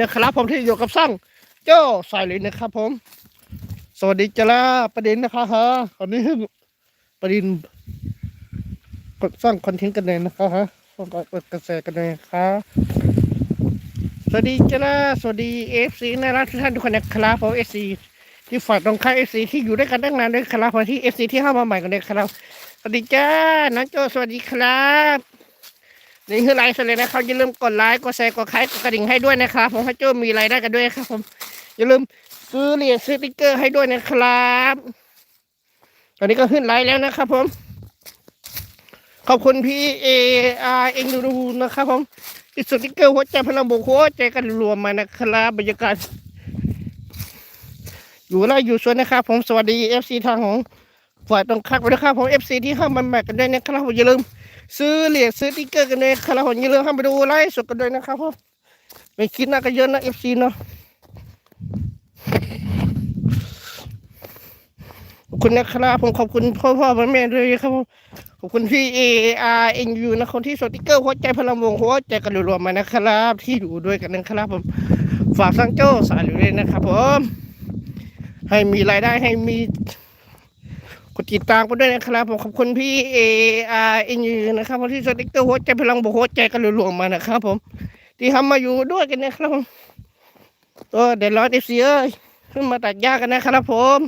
นะครับผมที่อยู่กับซ่องโจ้สายเลยนะครับ ผม สวัสดีจ้าประเด็นนะคะฮะวันนี้ประเด็นกดสร้างคอนเทนต์กันเลยนะคะฮะสร้างกระแสกันเลยค่ะสวัสดีจ้าสวัสดีเอฟซีน่ารักทุกท่านทุกคนนะครับผมเอฟซีที่ฝากตรงค่ายเอฟซีที่อยู่ด้วยกันตั้งนานด้วยครับผมที่เอฟซีที่เข้ามาใหม่กันเลยครับสวัสดีจ้าน้องโจสวัสดีครับ นี่คือไลฟ์สดเลยนะครับอย่าลืมกดไลค์กดแชร์กดไลค์กดกระดิ่งให้ด้วยนะครับผมให้โจ้มีรายได้กันด้วยครับผมอย่าลืมซื้อเหรียญซื้อติ๊กเกอร์ให้ด้วยนะครับ ตอนนี้ก็ขึ้นไลฟ์แล้วนะครับผม ขอบคุณพี่เออาร์เอ็งดูนะครับผมติดสติ๊กเกอร์หัวใจพลังบวกหัวใจกันรวมมานะครับบรรยากาศอยู่แล้วอยู่สวนนะครับ ผมสวัสดีเอฟซีทางของฝ่ายตรงข้ามนะครับผมเอฟซีที่เข้ามาแบกกันด้วยนะครับผมอย่าลืม ซื้อเหรียญซื้อติ๊กเกอร์กันเลยคารับผมอย่าลืมเข้าไปดูไลฟ์สดกันด้วยนะครับผมไม่คิดหน้ากันเยอะนะเอฟซีเนาะขอบคุณนะครับผมขอบคุณพ่อพ่อแม่แม่ด้วยครับผมขอบคุณพี่เออาร์เอ็นยูนะคนที่สดติ๊กเกอร์หัวใจพลังวงหัวใจกันรวมๆมานะครับ ที่อยู่ด้วยกันนะครับผมฝากสังโจ้าสายอยู่เลยนะครับผมให้มีรายได้ให้มี กดติดตามกันด้วยนะครับผมขอบคุณพี่เออาร์เอ็นยูนะครับที่สติ๊กเกอร์หัวใจพลังบวกหัวใจกันรวมๆมานะครับ ผม ที่ทำมาอยู่ด้วยกันนะครับผมตัวเดดร้อนเอฟซีเอ้ยขึ้นมาตัดหญ้ากันนะครับผม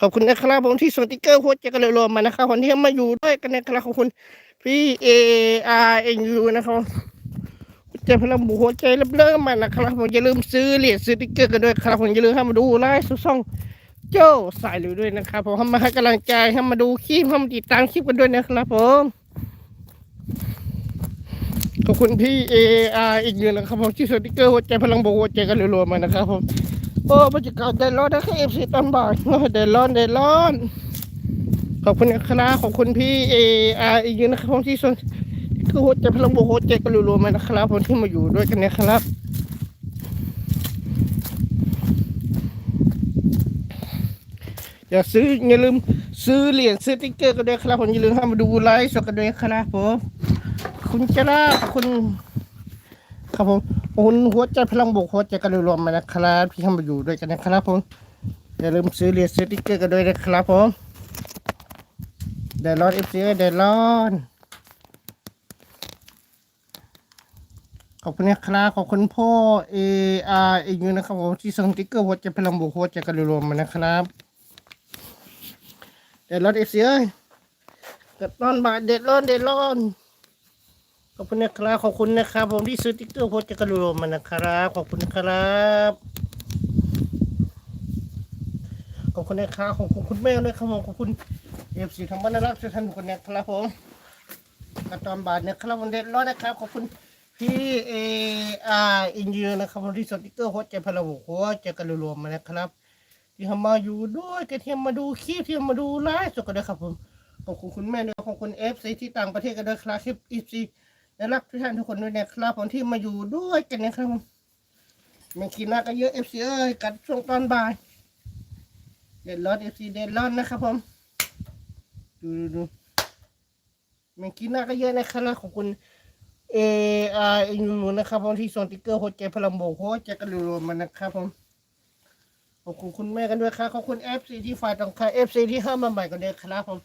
ขอบคุณนะครับผมที่สติ๊กเกอร์หัวใจกันรวมๆมานะครับคนที่มาอยู่ด้วยกันนะครับขอบคุณพี่เออาร์เอ็นยูนะครับ ใจพลังบุหัวใจเริ่มๆมานะครับผมอย่าลืมซื้อเหรียญซื้อติ๊กเกอร์กันด้วยครับผมอย่าลืมให้มาดูไลฟ์สุดซ่องโจ้สายหรือด้วยนะครับผมให้มาให้กำลังใจให้มาดูคลิปให้มาติดตามคลิปกันด้วยนะครับผมขอบคุณพี่เออาร์อีกเยอะนะครับผมที่สติ๊กเกอร์หัวใจพลังบุหัวใจกันรัวๆมานะครับผมโอ้บรรยากาศแดดร้อนนะครับเอฟซีตอนบ่ายแดดร้อนแดดร้อนขอบคุณนะครับขอบคุณพี่เออาร์อีกเยอะนะครับผมที่ส นคือหัวใจพลังบวกหัวใจกันรวๆมานะครับผมที่มาอยู่ด้วยกันเนะครับอย่าซื้ออย่าลืมซื้อเหรียญซื้อติ๊กเกอร์กันด้วยครับผมอย่าลืมเข้ามาดูไลฟ์สดกันด้วยครับผมคุณจ้าขอบคุณครับผมคุณหัวใจพลังบวกหัวใจกันรวมๆมานะครับที่เข้ามาอยู่ด้วยกันนะครับผมอย่าลืมซื้อเหรียญซื้อติ๊กเกอร์กันด้วยนะครับผมเดดร้อนเอฟซีเดดร้อน ขอบคุณนะครับขอบคุณพ่อเออาร์เองนะครับผมที่ส่งติ๊กเกอร์หัวใจพลังบวกหัวใจกันรวมมานะครับเด็ดร้อนเอเสียเด็ดร้อนบาทเด็ดร้อนเด็ดร้อนขอบคุณนะครับขอบคุณนะครับ ผมที่ซื้อติ๊กเกอร์หัวใจกันรวมมานะครับ ขอบคุณนะครับขอบคุณนะครับขอบคุณคุณแม่ด้วยครับผมขอบคุณเอฟซีทั้งบ้านน่ารักทุกท่านทุกคนนะครับผมกระตอนบาทนะครับผมเด็ดร้อนนะครับขอบคุณ พี่เออาร์อินเดียนะครับที่สติกเกอร์หัวใจพลังบวหัวใจกันรวมๆมานะครับ ที่ทำมาอยู่ด้วยกันที่มมาดูคลิปที่มาดูไลฟ์สดกันด้วยครับผมขอบคุณคุณแม่ด้วยขอบคุณเอฟซีที่ต่างประเทศกันด้วยครับคลิปอีซีและรักทุกท่านทุกคนด้วยนะครับผมที่มาอยู่ด้วยกันนะครับไม่คิดหน้ากันเยอะเอฟซีเอ้ยกัดช่วงตอนบ่ายเด็ดร้อนเอฟซีเด็ดร้อนนะครับผมดูดูดูม่คิดหน้าก็เยอะนะครับขอบคุณ เอไอยูนะครับผมที่ส่งติ๊กเกอร์หัวใจพลังโบกหัวใจกันรวมๆมันนะครับผมขอบคุณคุณแม่กันด้วยครับขอบคุณเอฟซีที่ฝ่ายตรงค่ายเอฟซีที่เข้ามาใหม่กันด้วยครับผม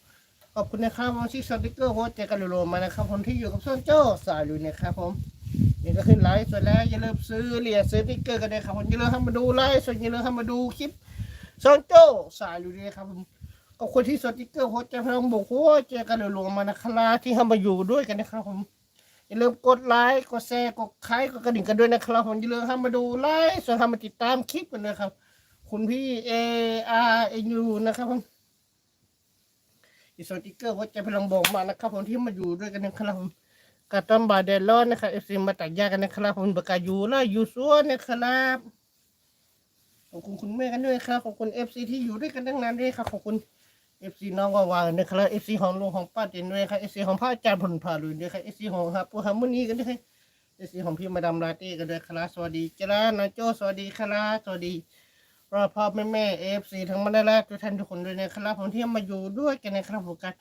ขอบคุณนะครับผมที่ส่งติ๊กเกอร์หัวใจกันรวมๆมานะครับผมที่อยู่กับส้นโจ้าสายลุยนะครับผมนี่ก็ขึ้นไลฟ์สดแล้วอย่าลืมซื้อเหรียญซื้อติ๊กเกอร์กันด้วยครับผมอย่าลืมเข้ามาดูไลฟ์สดอย่าลืมเข้ามาดูคลิปส้นโจ้าสายลุยนะครับผมขอบคุณที่ส่งติ๊กเกอร์หัวใจพลังโบกหัวใจกันรวมๆมานะครับที่เข้ามาอยู่ด้วยกันนะครับผม อย่าลืมกดไลค์กดแชร์กดไลค์กดกระดิ่งกันด้วยนะครับผมอย่าลืมเข้ามาดูไลฟ์ส่วนเข้ามาติดตามคลิปกันนะครับ คุณพี่เออาร์เอ็นยูนะครับผมอีสติกเกอร์หัวใจพลังบอกมานะครับผมที่มาอยู่ด้วยกันนะครับผมกระต้อมบาเดลอนนะครับเอฟซีมาตัดยากันนะครับผมประกาศอยู่แล้วอยู่สวนนะครับขอบคุณคุณแม่กันด้วยครับขอบคุณเอฟซีที่อยู่ด้วยกันตั้งนานด้วยครับขอบคุณ เอฟซีน้องวาวานะครับเอฟซีของลุงของป้าเต็นด้วยครับเอฟซีของพระอาจารย์ผลผ่าลุยด้วยครับเอฟซีของฮับปูฮัมมุนีกันด้วยครับเอฟซีของพี่มาดามลาเต้กันด้วยครับสวัสดีจ้านาโจสวัสดีครับสวัสดีรอพ่อแม่แม่เอฟซีทั้งบรรดาทุกท่านทุกคนด้วยนะครับผมที่มาอยู่ด้วยกันนะครับผมกัน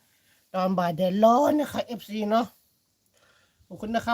ตอนบ่ายแดดร้อนนะครับเอฟซีเนาะขอบคุณนะครับ